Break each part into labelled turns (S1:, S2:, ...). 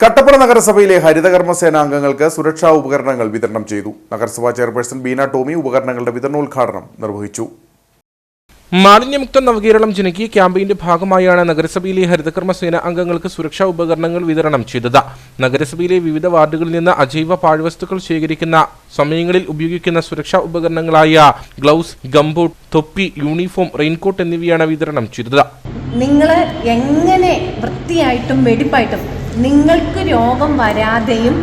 S1: കട്ടപ്പന നഗരസഭയിലെ ഹരിതകർമ്മസേന അംഗങ്ങൾക്ക് സുരക്ഷാ ഉപകരണങ്ങൾ വിതരണം ചെയ്തു. നഗരസഭാ ചെയർപേഴ്സൺ ബീന ടോമി ഉപകരണങ്ങളുടെ വിതരണോദ്ഘാടനം നിർവഹിച്ചു.
S2: മാലിന്യമുക്ത നവകേരളം ജനകീയ ക്യാമ്പയിന്റെ ഭാഗമായാണ് നഗരസഭയിലെ ഹരിതകർമ്മസേന അംഗങ്ങൾക്ക് സുരക്ഷാ ഉപകരണങ്ങൾ വിതരണം ചെയ്തത്. നഗരസഭയിലെ വിവിധ വാർഡുകളിൽ നിന്ന് അജൈവ പാഴ്വസ്തുക്കൾ ശേഖരിക്കുന്ന സമയങ്ങളിൽ ഉപയോഗിക്കുന്ന സുരക്ഷാ ഉപകരണങ്ങളായ ഗ്ലൗസ് ഗംബൂട്ട് തൊപ്പി യൂണിഫോം റെയിൻകോട്ട് എന്നിവയാണ് വിതരണം ചെയ്തത്.
S3: നിങ്ങൾ എങ്ങനെ വൃത്തിയായിട്ടും വെടിപ്പായിട്ടും നിങ്ങൾക്ക് രോഗം വരാതെയും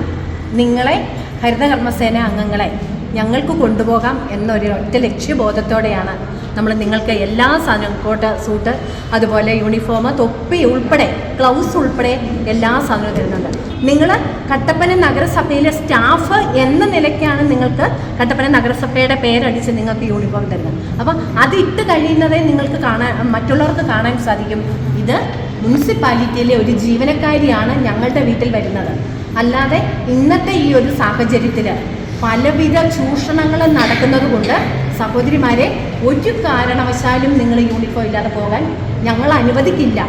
S3: നിങ്ങളെ ഹരിതകർമ്മസേന അംഗങ്ങളെ ഞങ്ങൾക്ക് കൊണ്ടുപോകാം എന്നൊരു ഒറ്റ ലക്ഷ്യബോധത്തോടെയാണ് നമ്മൾ നിങ്ങൾക്ക് എല്ലാ സാധനവും കോട്ട് സൂട്ട് അതുപോലെ യൂണിഫോം തൊപ്പി ഉൾപ്പെടെ ഗ്ലൗസ് ഉൾപ്പെടെ എല്ലാ സാധനവും തരുന്നുണ്ട്. നിങ്ങൾ കട്ടപ്പന നഗരസഭയിലെ സ്റ്റാഫ് എന്ന നിലയ്ക്കാണ് നിങ്ങൾക്ക് കട്ടപ്പന നഗരസഭയുടെ പേരടിച്ച് നിങ്ങൾക്ക് യൂണിഫോം തരുന്നത്. അപ്പം അതിട്ട് കഴിയുന്നതേ നിങ്ങൾക്ക് കാണാൻ മറ്റുള്ളവർക്ക് കാണാൻ സാധിക്കും. ഇത് മുനിസിപ്പാലിറ്റിയിലെ ഒരു ജീവനക്കാരിയാണ് ഞങ്ങളുടെ വീട്ടിൽ വരുന്നത്. അല്ലാതെ ഇന്നത്തെ ഈ ഒരു സാഹചര്യത്തിൽ പലവിധ ചൂഷണങ്ങൾ നടക്കുന്നത് കൊണ്ട് സഹോദരിമാരെ ഒരു കാരണവശാലും നിങ്ങൾ യൂണിഫോം ഇല്ലാതെ പോകാൻ ഞങ്ങൾ അനുവദിക്കില്ല.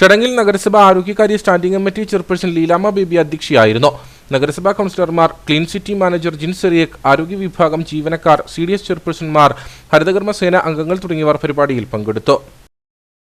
S2: ചടങ്ങിൽ നഗരസഭ ആരോഗ്യകാര്യ standing committee chairperson Leelamma Baby അധ്യക്ഷയായിരുന്നു. നഗരസഭാ കൗൺസിലർമാർ clean city manager Jin Cyriac ആരോഗ്യ വിഭാഗം ജീവനക്കാർ സി ഡി എസ് ചെയർപേഴ്സൺമാർ ഹരിതകർമ്മ സേന അംഗങ്ങൾ തുടങ്ങിയവർ പരിപാടിയിൽ പങ്കെടുത്തു.